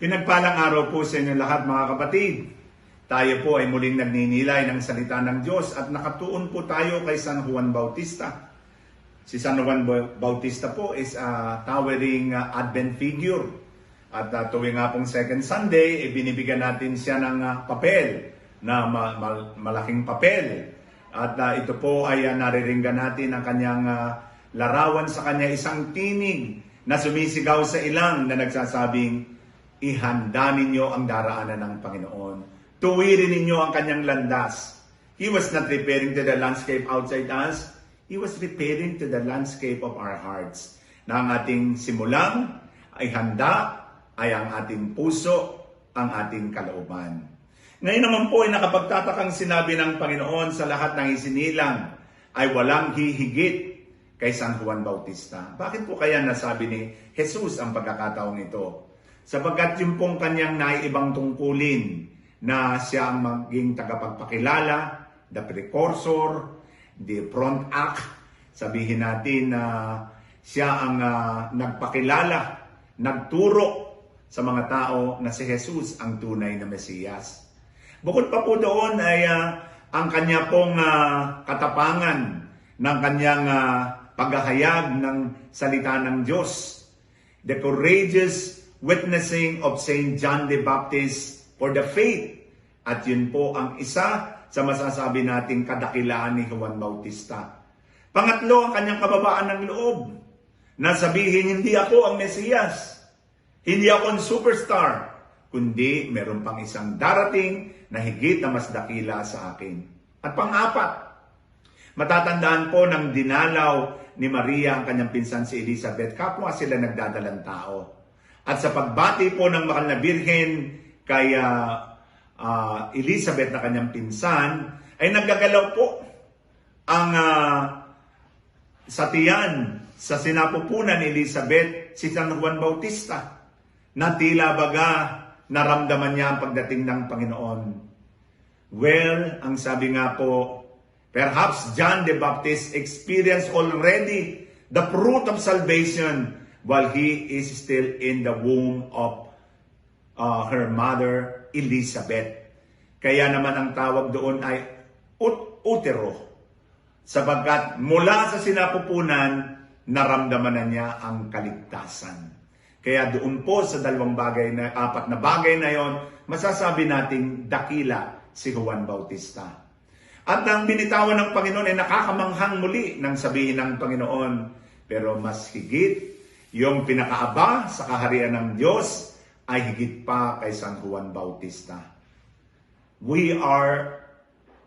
Pinagpalang araw po sa inyo lahat mga kapatid. Tayo po ay muling nagninilay ng salita ng Diyos at nakatuon po tayo kay San Juan Bautista. Si San Juan Bautista po is a towering uh, Advent figure. At uh, tuwing nga pong second Sunday, eh, binibigyan natin siya ng uh, papel, na ma- mal- malaking papel. At uh, ito po ay uh, nariringgan natin ang kanyang uh, larawan sa kanya isang tinig na sumisigaw sa ilang na nagsasabing, ihanda ninyo ang daraanan ng Panginoon. Tuwirin ninyo ang kanyang landas. He was not referring to the landscape outside us. He was referring to the landscape of our hearts. Na ang ating simulang ay handa, ay ang ating puso, ang ating kalooban. Ngayon naman po ay nakapagtatakang sinabi ng Panginoon sa lahat ng isinilang ay walang hihigit kay San Juan Bautista. Bakit po kaya nasabi ni Jesus ang pagkakataong ito? Sapagkat yung pong kanyang naiibang tungkulin na siya ang maging tagapagpakilala, the precursor, the front act, sabihin natin na siya ang ah, nagpakilala, nagturo sa mga tao na si Jesus ang tunay na Mesiyas. Bukod pa po doon ay ah, ang kanya pong ah, katapangan ng kanyang ah, paghahayag ng salita ng Diyos. The courageous witnessing of Saint John the Baptist for the faith. At yun po ang isa sa masasabi nating kadakilaan ni Juan Bautista. Pangatlo, ang kanyang kababaan ng loob na sabihin, hindi ako ang Mesiyas. Hindi ako ang superstar, kundi meron pang isang darating na higit na mas dakila sa akin. At pang-apat, matatandaan po ng dinalaw ni Maria ang kanyang pinsan si Elizabeth, kapwa sila nagdadalang tao. At sa pagbati po ng mahal na birhen kay ah, ah, Elizabeth na kanyang pinsan, ay naggagalaw po ang ah, sa tiyan, sa sinapupunan ni Elizabeth, si San Juan Bautista, na tila baga naramdaman niya ang pagdating ng Panginoon. Well, ang sabi nga po, perhaps John the Baptist experienced already the fruit of salvation while he is still in the womb of uh, her mother, Elizabeth. Kaya naman ang tawag doon ay ut- utero sapagkat mula sa sinapupunan, naramdaman na niya ang kaligtasan. Kaya doon po sa dalawang bagay na, apat na bagay na yon, masasabi nating dakila si Juan Bautista. At ang binitawan ng Panginoon ay nakakamanghang muli ng sabihin ng Panginoon. Pero mas higit, yung pinakaaba sa kaharian ng Diyos ay higit pa kay San Juan Bautista. We are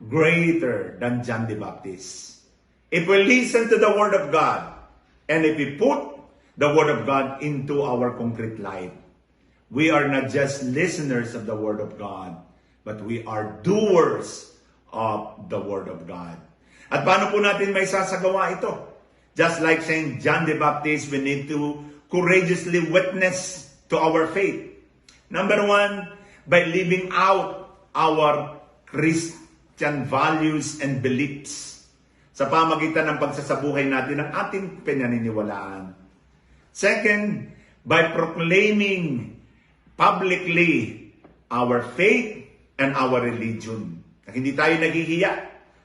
greater than John the Baptist. If we listen to the Word of God, and if we put the Word of God into our concrete life, we are not just listeners of the Word of God, but we are doers of the Word of God. At paano po natin may sasagawa ito? Just like Saint John the Baptist, we need to courageously witness to our faith. Number one, by living out our Christian values and beliefs sa pamagitan ng pagsasabuhay natin ng ating pinaniniwalaan. Second, by proclaiming publicly our faith and our religion. Na hindi tayo naghihiya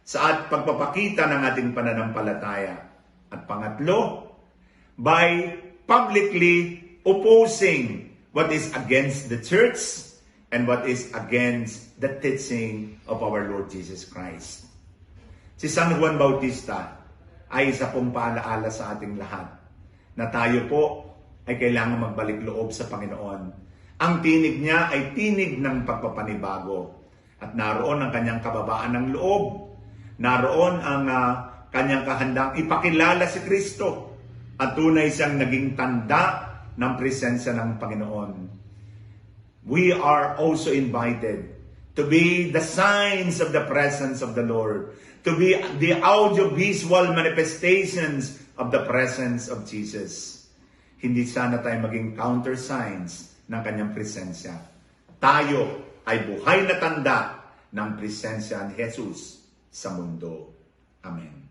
sa at pagpapakita ng ating pananampalataya. At pangatlo, by publicly opposing what is against the church and what is against the teaching of our Lord Jesus Christ. Si San Juan Bautista ay isa pong paalaala sa ating lahat na tayo po ay kailangan magbalik loob sa Panginoon. Ang tinig niya ay tinig ng pagpapanibago. At naroon ang kanyang kababaan ng loob. Naroon ang ah, kanyang kahandang ipakilala si Kristo. At tunay siyang naging tanda ng presensya ng Panginoon. We are also invited to be the signs of the presence of the Lord, to be the audiovisual manifestations of the presence of Jesus. Hindi sana tayo maging counter signs ng kanyang presensya. Tayo ay buhay na tanda ng presensya ni Jesus sa mundo. Amen.